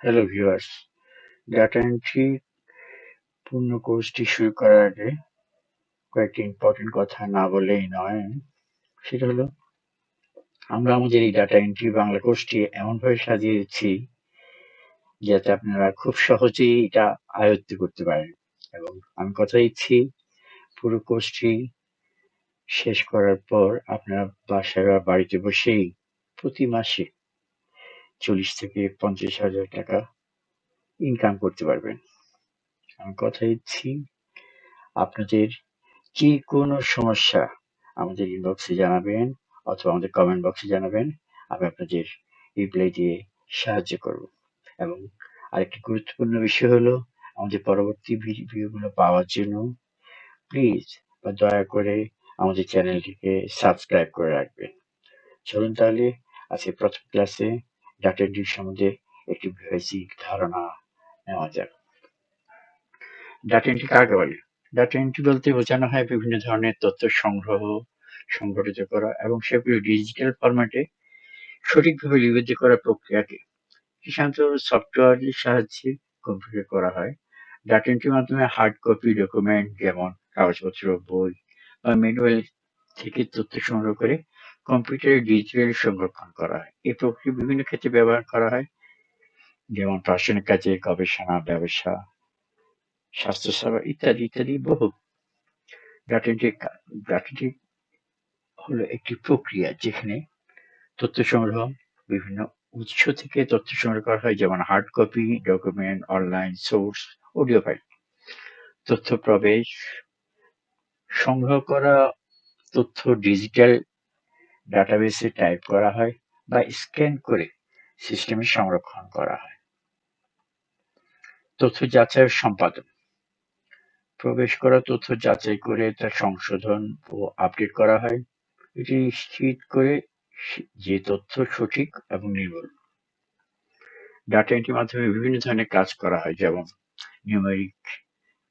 Hello viewers data entry পূর্ণ কোর্সটি শুরু করার আগে কয়েকটি ইম্পর্টেন্ট কথা না বলেই নয়। সেটা হলো, আমরা আমাদের এই ডাটা এন্ট্রি বাংলা কোর্সটি এমনভাবে সাজিয়ে দিচ্ছি যাতে আপনারা খুব সহজেই এটা আয়ত্ত করতে পারেন। এবং আমি কথা দিচ্ছি, পুরো কোর্সটি শেষ করার পর আপনারা বাসায় বা বাড়িতে বসেই প্রতি মাসে চল্লিশ থেকে পঞ্চাশ হাজার টাকা ইনকাম করতে পারবেন। আমি কথা দিচ্ছি আপনাদের যে কোনো সমস্যা আমাদের ইনবক্সে জানাবেন অথবা আমাদের কমেন্ট বক্সে জানাবেন, আমি আপনাদের রিপ্লাই দিয়ে সাহায্য করব। এবং আরেকটি গুরুত্বপূর্ণ বিষয় হলো আমাদের পরবর্তী ভিডিওগুলো পাওয়ার জন্য প্লিজ বা দয়া করে আমাদের চ্যানেলটিকে সাবস্ক্রাইব করে রাখবেন। চলুন তাহলে আজকে প্রথম ক্লাসে ডাটা এন্ট্রি সম্বন্ধে একটি বেসিক ধারণা নেওয়া যাক। ডাটা এন্ট্রি কাকে বলে। ডাটা এন্ট্রি বলতে বোঝানো হয় বিভিন্ন ধরনের তথ্য সংগ্রহ সংগঠিত করা এবং সেগুলি ডিজিটাল ফরম্যাটে সঠিকভাবে লিপিবদ্ধ করার প্রক্রিয়াকে সাধারণত সফটওয়্যারের সাহায্যে কম্পিউটার করা হয়। ডাটা এন্ট্রির মাধ্যমে হার্ড কপি ডকুমেন্ট যেমন কাগজপত্র বই বা ম্যানুয়াল থেকে তথ্য সংগ্রহ করে কম্পিউটারে ডিজিটালি সংরক্ষণ করা হয়। এই প্রক্রিয়া বিভিন্ন ক্ষেত্রে ব্যবহার করা হয়। যেমন প্রশাসনিক কাজে গবেষণা, ব্যবসা, স্বাস্থ্যসেবা ইত্যাদি ইত্যাদি, বহু। ডাটা হলো একটি প্রক্রিয়া যেখানে তথ্য সংগ্রহ, বিভিন্ন উৎস থেকে তথ্য সংগ্রহ করা হয়, যেমন hard copy document online source audio file তথ্য প্রবেশ, সংগ্রহ করা তথ্য ডিজিটাল ডাটাবেসে টাইপ করা হয় বা স্ক্যান করে সিস্টেমে সংরক্ষণ করা হয়। তথ্য যাচাই সম্পাদন। প্রবেশ করা তথ্য যাচাই করে তা সংশোধন ও আপডেট করা হয়। এটি নিশ্চিত করে যে তথ্য সঠিক এবং নির্ভুল। ডাটা এন্ট্রির মাধ্যমে বিভিন্ন ধরনের কাজ করা হয়, যেমন নিউমেরিক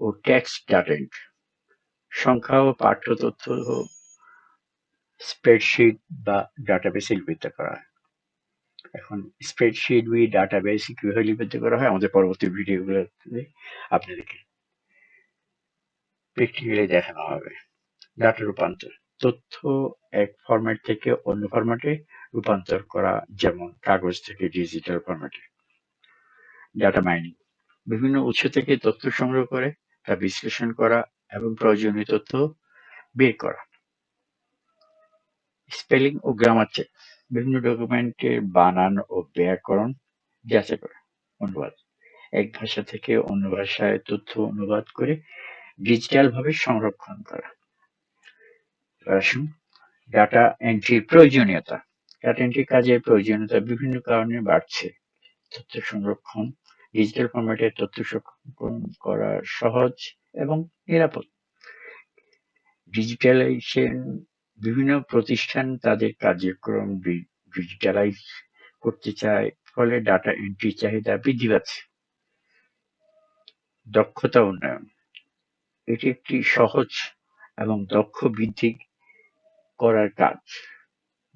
ও ট্যাক্স ডাটা এন্ট্রি সংখ্যা ও পাঠ্য তথ্য স্প্রেডশিট বা ডাটাবেসে লিপিবদ্ধ করা হয়। এখন স্প্রেডশিট বি ডাটাবেস কীভাবে লিপিবদ্ধ করা হয় আমাদের পরবর্তী ভিডিওগুলোতে আপনাদেরকে প্র্যাকটিক্যালি দেখানো হবে। ডাটা রূপান্তর, তথ্য এক ফরম্যাট থেকে অন্য ফরম্যাটে রূপান্তর করা, যেমন কাগজ থেকে ডিজিটাল ফরম্যাটে ডাটা মাইনিং বিভিন্ন উৎস থেকে তথ্য সংগ্রহ করে, তা বিশ্লেষণ করা এবং প্রয়োজনীয় তথ্য বের করা। স্পেলিং ও গ্রামার চেক বিভিন্ন ডকুমেন্টের বানান ও ব্যাকরণ যাচাই করা অনুবাদ। এক ভাষা থেকে অন্য ভাষায় তথ্য অনুবাদ করে ডিজিটাল ভাবে সংরক্ষণ করা। আসুন ডাটা এন্ট্রির প্রয়োজনীয়তা। ডাটা এন্ট্রি কাজের প্রয়োজনীয়তা বিভিন্ন কারণে বাড়ছে। তথ্য সংরক্ষণ ডিজিটাল ফরম্যাটে তথ্য সংরক্ষণ করা সহজ এবং নিরাপদ। ডিজিটালাইজেশন বিভিন্ন প্রতিষ্ঠান তাদের কার্যক্রম ডিজিটালাইজ করতে চায়, ফলে ডাটা এন্ট্রি চাহিদা বৃদ্ধি পাচ্ছে। দক্ষতা উন্নয়ন, এটি একটি সহজ এবং দক্ষ বৃদ্ধি করার কাজ,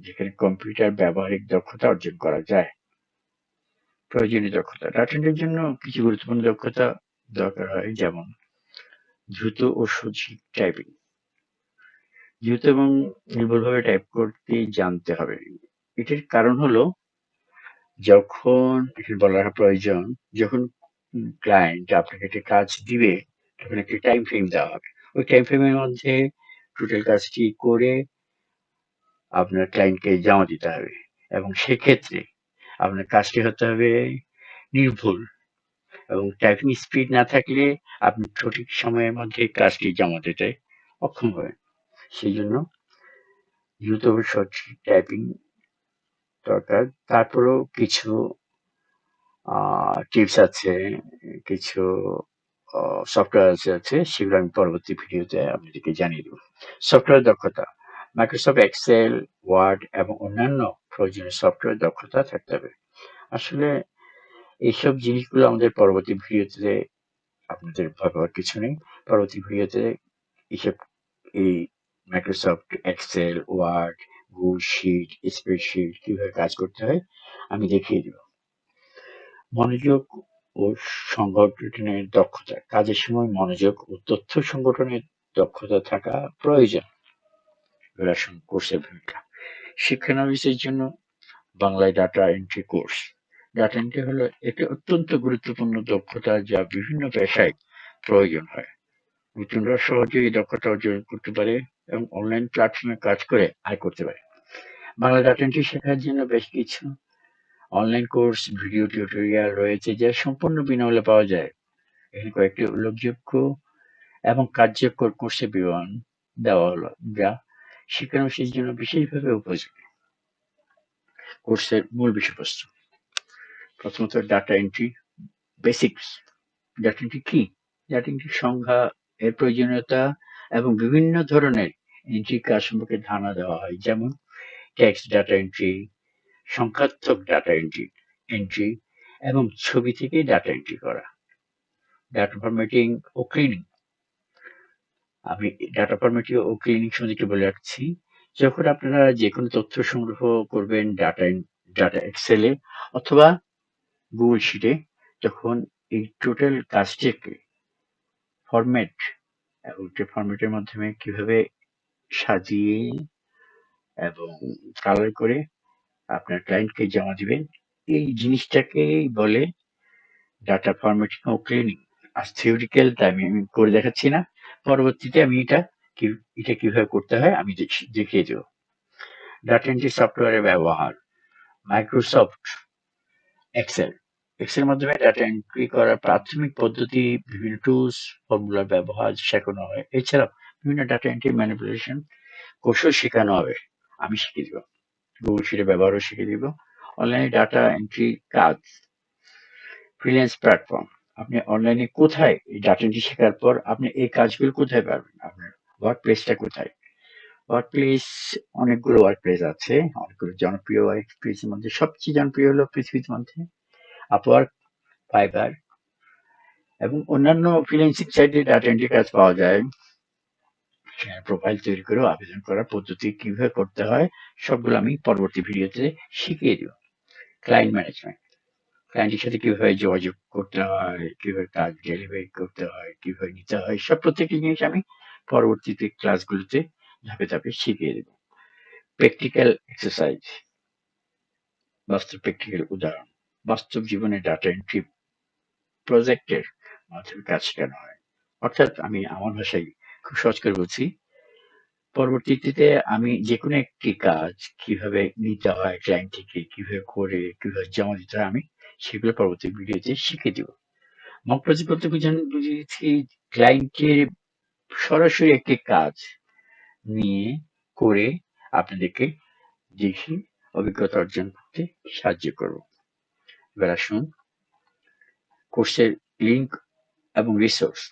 যেখানে কম্পিউটার ব্যবহারিক দক্ষতা অর্জন করা যায়। প্রয়োজনীয় দক্ষতা ডাটা এন্ট্রির জন্য কিছু গুরুত্বপূর্ণ দক্ষতা দরকার হয়, যেমন দ্রুত ও সঠিক টাইপিং দ্রুত এবং নির্ভুলভাবে টাইপ করতে জানতে হবে। এটির কারণ হলো, যখন বলার প্রয়োজন, যখন ক্লায়েন্ট আপনাকে একটি কাজ দিবে, তখন একটি টাইম ফ্রেম দেওয়া হবে। ওই টাইম ফ্রেমের মধ্যে টোটাল কাজটি করে আপনার ক্লায়েন্টকে জমা দিতে হবে। এবং সেক্ষেত্রে আপনার কাজটি হতে হবে নির্ভুল। এবং টাইপিং স্পিড না থাকলে আপনি সঠিক সময়ের মধ্যে কাজটি জমা দিতে অক্ষম হবেন। সেই জন্য দ্রুত সঠিক টাইপিং দরকার। তারপরেও কিছু টিপস আছে, কিছু সফটওয়্যার আছে সেগুলো আমি পরবর্তী ভিডিওতে আপনাদেরকে জানিয়ে দেবো। সফটওয়্যার দক্ষতা মাইক্রোসফট এক্সেল ওয়ার্ড এবং অন্যান্য প্রয়োজনীয় সফটওয়্যার দক্ষতা থাকতে হবে। আসলে এইসব জিনিসগুলো আমাদের পরবর্তী ভিডিওতে আপনাদের ভাবার কিছু নেই। পরবর্তী ভিডিওতে এইসব, এই Microsoft Excel Word Google sheet spreadsheet কীভাবে কাজ করতে হয়, আমি দেখিয়ে দেব। মনোযোগ ও সংগঠনের দক্ষতা। কাজের সময় মনোযোগ ও তথ্য সংগঠনের দক্ষতা থাকা প্রয়োজন। রেশন কোর্সের ভূমিকা। শিক্ষানবিশের জন্য বাংলায় data entry course data entry হলো একটি অত্যন্ত গুরুত্বপূর্ণ দক্ষতা যা বিভিন্ন পেশায় প্রয়োজন হয়। নতুনরা সহজে এই দক্ষতা অর্জন করতে পারে। এবং অনলাইন প্ল্যাটফর্মে কাজ করে আয় করতে পারে। বাংলা ডাটা এন্ট্রি শেখার জন্য বেশ কিছু অনলাইন কোর্স ভিডিও টিউটোরিয়াল রয়েছে যা সম্পূর্ণ বিনামূল্যে পাওয়া যায়। এখানে কয়েকটি উল্লেখযোগ্য এবং কার্যকর কোর্সের বিবরণ দেওয়া হলো, যা শিক্ষানবিশের জন্য বিশেষভাবে উপযোগী। কোর্সের মূল বিষয়বস্তু। প্রথমত data entry basics data entry কি? ডাটা এন্ট্রি সংজ্ঞা এর প্রয়োজনীয়তা এবং বিভিন্ন ধরনের এন্ট্রি কাজ সম্পর্কে ধারণা দেওয়া হয়, যেমন টেক্সট ডাটা এন্ট্রি সংখ্যাত্মক ডাটা এন্ট্রি এন্ট্রি এবং ছবি থেকে ডাটা এন্ট্রি করা। ডাটা ফরম্যাটিং ও ক্লিনিং আমি ডাটা ফরম্যাটিং ও ক্লিনিং সম্বন্ধে বলে রাখছি। যখন আপনারা যে কোনো তথ্য সংগ্রহ করবেন ডাটা ডাটা এক্সেলে অথবা গুগল শিটে তখন এই টোটাল কাজটিকে ফরম্যাট এবং ফরম্যাটের মাধ্যমে কীভাবে সাজিয়ে এবং কালার করে আপনার ক্লায়েন্টকে জমা দিবেন। এই জিনিসটাকেই বলে ডাটা ফরম্যাটিং ও ক্লিনিং আর থিওরিক্যাল তাই আমি আমি করে দেখাচ্ছি না। পরবর্তীতে আমি এটা কি, এটা কীভাবে করতে হয় আমি দেখ- দেখিয়ে দেব। ডাটা এন্ট্রি সফটওয়্যারের ব্যবহার। মাইক্রোসফট এক্সেল এক্সেল মাধ্যমে ডাটা এন্ট্রি করার প্রাথমিক পদ্ধতি, বিভিন্ন টুলস ফর্মুলার ব্যবহার শেখানো হয়। এছাড়াও বিভিন্ন ডাটা এন্ট্রি ম্যানিপুলেশন কৌশল শেখানো হবে। আমি শিখিয়ে দিব। গুগল শিটের ব্যবহারও শিখিয়ে দিব। অনলাইনে ডাটা এন্ট্রি কাজ। ফ্রিল্যান্স প্ল্যাটফর্ম আপনি অনলাইনে কোথায় এই ডাটা এন্ট্রি শেখার পর আপনি এই কাজগুলো কোথায় পাবেন আপনার ওয়ার্ক প্লেসটা কোথায়? ওয়ার্ক প্লেস অনেকগুলো ওয়ার্ক প্লেস আছে। অনেকগুলো জনপ্রিয় ওয়ার্ক প্লেসের মধ্যে সবচেয়ে জনপ্রিয় হলো পৃথিবীর মধ্যে। আপওয়ার্ক ফাইবার এবং অন্যান্য ফ্রিল্যান্সিং সাইটে ডাটা এন্ট্রি কাজ পাওয়া যায়। প্রোফাইল তৈরি করে আবেদন করার পদ্ধতি কীভাবে করতে হয়, সবগুলো আমি পরবর্তী ভিডিওতে শিখিয়ে দিব। ক্লায়েন্ট ম্যানেজমেন্ট ক্লায়েন্টের সাথে কীভাবে যোগাযোগ করতে হয়, কীভাবে কাজ ডেলিভারি করতে হয়, কীভাবে নিতে হয়, সব প্রত্যেকটি জিনিস আমি পরবর্তীতে ক্লাসগুলোতে ধাপে ধাপে শিখিয়ে দেব। প্র্যাকটিক্যাল এক্সারসাইজ বাস্তব প্র্যাকটিক্যাল উদাহরণ। বাস্তব জীবনে ডাটা এন্ট্রি প্রজেক্টের মাধ্যমে কাজ শেখানো হয়। অর্থাৎ আমি আমার ভাষায় খুব সহজ করে বলছি। পরবর্তীতে আমি যে কোনো একটি কাজ কীভাবে নিতে হয় ক্লায়েন্ট থেকে কীভাবে করে, কীভাবে জমা দিতে হয় আমি সেগুলো পরবর্তী ভিডিওতে শিখে দিব। মক প্রজেক্ট বলতে বুঝিয়েছি ক্লায়েন্টের সরাসরি একটি কাজ নিয়ে করে আপনাদেরকে দেখি অভিজ্ঞতা অর্জন করতে সাহায্য করব। এবার আসুন কোর্সের লিঙ্ক এবং রিসোর্স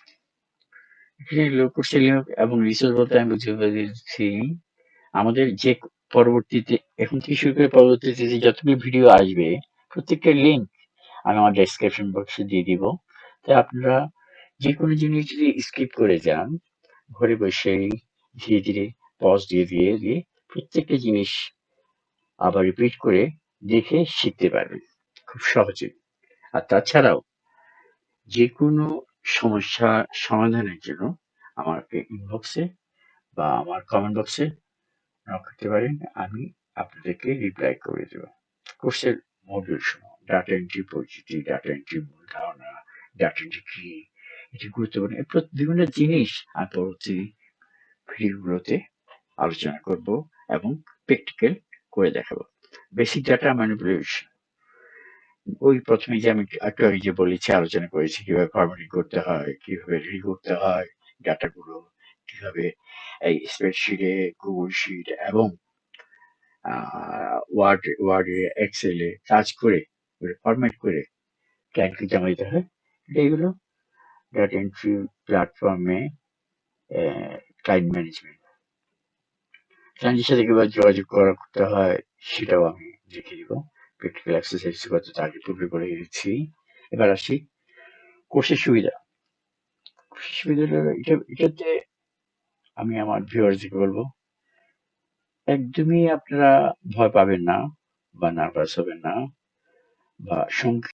এবং রিসোর্স বলতে আমি বুঝতে পেরেছি আমাদের যে পরবর্তীতে, এখন থেকে শুরু করে পরবর্তীতে যে যতগুলো ভিডিও আসবে, প্রত্যেকটা লিঙ্ক আমি আমার ডেসক্রিপশন বক্সে দিয়ে দিব। তাই আপনারা যে কোনো জিনিস যদি স্কিপ করে যান, ঘরে বসেই ধীরে ধীরে পজ দিয়ে দিয়ে দিয়ে প্রত্যেকটা জিনিস আবার রিপিট করে দেখে শিখতে পারবেন, খুব সহজে। আর তাছাড়াও যে কোনো সমস্যা সমাধানের জন্য আমাকে ইনবক্সে বা আমার কমেন্ট বক্সে করতে পারেন, আমি আপনাদেরকে রিপ্লাই করে দেব। কোর্সের মডিউল সমূহ ডাটা এন্ট্রি পরিচিতি ডাটা এন্ট্রি মূল ধারণা ডাটা এন্ট্রি কি, এটি গুরুত্বপূর্ণ। বিভিন্ন জিনিস আমি পরবর্তী ভিডিওগুলোতে আলোচনা করব এবং প্র্যাকটিক্যাল করে দেখাবো। বেসিক ডাটা ম্যানিপুলেশন ওই প্রথমে যে আমি একটু আগে যে বলেছি, আলোচনা করেছি কীভাবে ফরম্যাটিং করতে হয়, কীভাবে রেডি করতে হয়, ডাটাগুলো, কীভাবে এই স্প্রেডশিটে গুগল শিট এবং ওয়ার্ড ওয়ার্ডে এক্সেলে কাজ করে ফরম্যাট করে ক্লায়েন্টকে জমা দিতে হয়। এইগুলো ডাটা এন্ট্রি প্ল্যাটফর্মে ক্লায়েন্ট ম্যানেজমেন্ট ক্লায়েন্টের সাথে কীভাবে যোগাযোগ করা করতে হয়, সেটাও আমি দেখিয়ে দিব প্র্যাকটিক্যাল এক্সারসাইজ গত আগে পূর্বে করে গেছি এবার আসি কোর্সের সুবিধা। সুবিধা এটা, এটাতে আমি আমার ভিউয়ার্সকে বলব, একদমই আপনারা ভয় পাবেন না বা নার্ভাস হবেন না বা